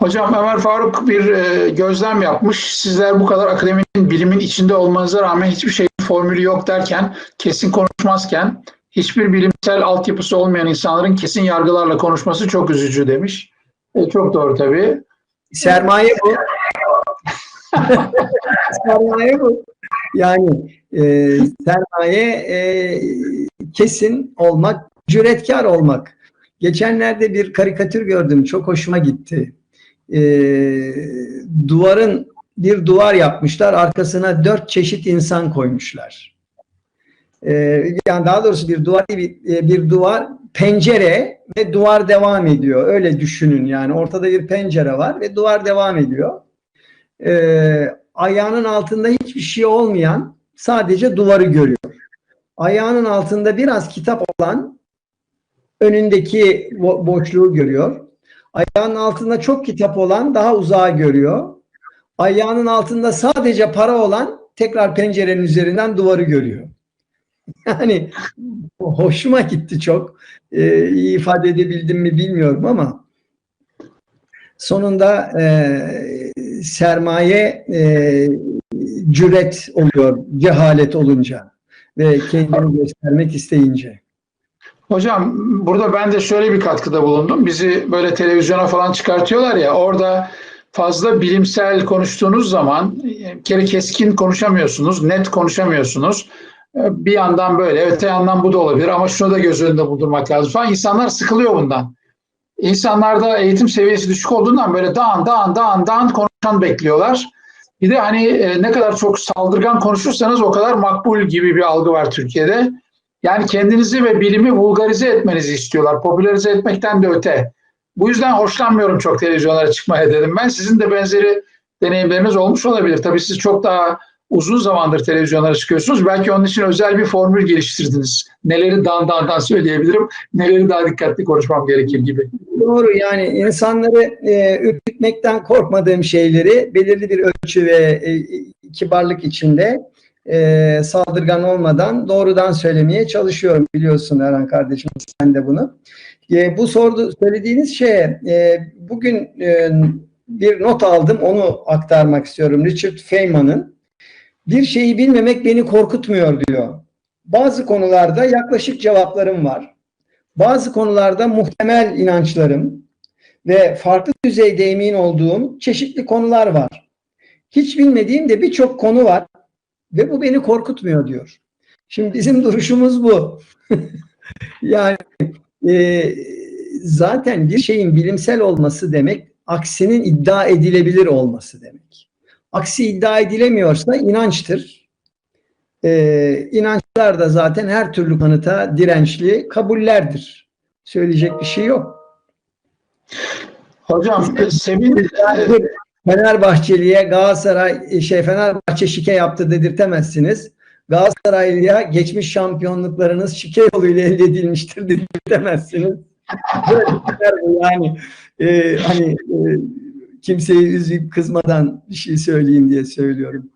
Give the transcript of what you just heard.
Hocam Ömer Faruk bir e, gözlem yapmış. Sizler bu kadar akademinin, bilimin içinde olmanıza rağmen hiçbir şeyin formülü yok derken, kesin konuşmazken, hiçbir bilimsel altyapısı olmayan insanların kesin yargılarla konuşması çok üzücü demiş. E, çok doğru tabii. Sermaye bu. sermaye bu. Yani e, sermaye e, kesin olmak, cüretkar olmak. Geçenlerde bir karikatür gördüm. Çok hoşuma gitti. E, duvarın bir duvar yapmışlar. Arkasına dört çeşit insan koymuşlar. E, yani daha doğrusu bir duvar bir, bir duvar pencere ve duvar devam ediyor. Öyle düşünün yani. Ortada bir pencere var ve duvar devam ediyor. Ee, ayağının altında hiçbir şey olmayan sadece duvarı görüyor. Ayağının altında biraz kitap olan önündeki bo- boşluğu görüyor. Ayağının altında çok kitap olan daha uzağı görüyor. Ayağının altında sadece para olan tekrar pencerenin üzerinden duvarı görüyor. Yani hoşuma gitti çok. Ee, iyi ifade edebildim mi bilmiyorum ama sonunda e, sermaye e, cüret oluyor cehalet olunca ve kendini göstermek isteyince. Hocam burada ben de şöyle bir katkıda bulundum. Bizi böyle televizyona falan çıkartıyorlar ya orada fazla bilimsel konuştuğunuz zaman bir kere keskin konuşamıyorsunuz, net konuşamıyorsunuz. Bir yandan böyle, öte yandan bu da olabilir ama şunu da göz önünde bulundurmak lazım falan. İnsanlar sıkılıyor bundan. İnsanlarda eğitim seviyesi düşük olduğundan böyle dağın dağın dağın dağın konuşan bekliyorlar. Bir de hani e, ne kadar çok saldırgan konuşursanız o kadar makbul gibi bir algı var Türkiye'de. Yani kendinizi ve bilimi vulgarize etmenizi istiyorlar. Popülerize etmekten de öte. Bu yüzden hoşlanmıyorum çok televizyonlara çıkmaya dedim ben. Sizin de benzeri deneyimleriniz olmuş olabilir. Tabii siz çok daha uzun zamandır televizyonlara çıkıyorsunuz. Belki onun için özel bir formül geliştirdiniz. Neleri dan dan dan söyleyebilirim, neleri daha dikkatli konuşmam gerekir gibi. Doğru yani insanları e, ürkütmekten korkmadığım şeyleri belirli bir ölçü ve e, kibarlık içinde e, saldırgan olmadan doğrudan söylemeye çalışıyorum. Biliyorsun Erhan kardeşim sen de bunu. E, bu sordu söylediğiniz şeye e, bugün e, bir not aldım onu aktarmak istiyorum. Richard Feynman'ın bir şeyi bilmemek beni korkutmuyor diyor. Bazı konularda yaklaşık cevaplarım var. Bazı konularda muhtemel inançlarım ve farklı düzeyde emin olduğum çeşitli konular var. Hiç bilmediğim de birçok konu var ve bu beni korkutmuyor diyor. Şimdi bizim duruşumuz bu. yani e, zaten bir şeyin bilimsel olması demek aksinin iddia edilebilir olması demek. Aksi iddia edilemiyorsa inançtır. Ee, inançlar da zaten her türlü kanıta dirençli kabullerdir. Söyleyecek bir şey yok. Hocam Semin Fenerbahçeli'ye Galatasaray şey Fenerbahçe şike yaptı dedirtemezsiniz. Galatasaraylı'ya geçmiş şampiyonluklarınız şike yoluyla elde edilmiştir dedirtemezsiniz. Böyle yani e, hani e, kimseyi üzüp kızmadan bir şey söyleyeyim diye söylüyorum.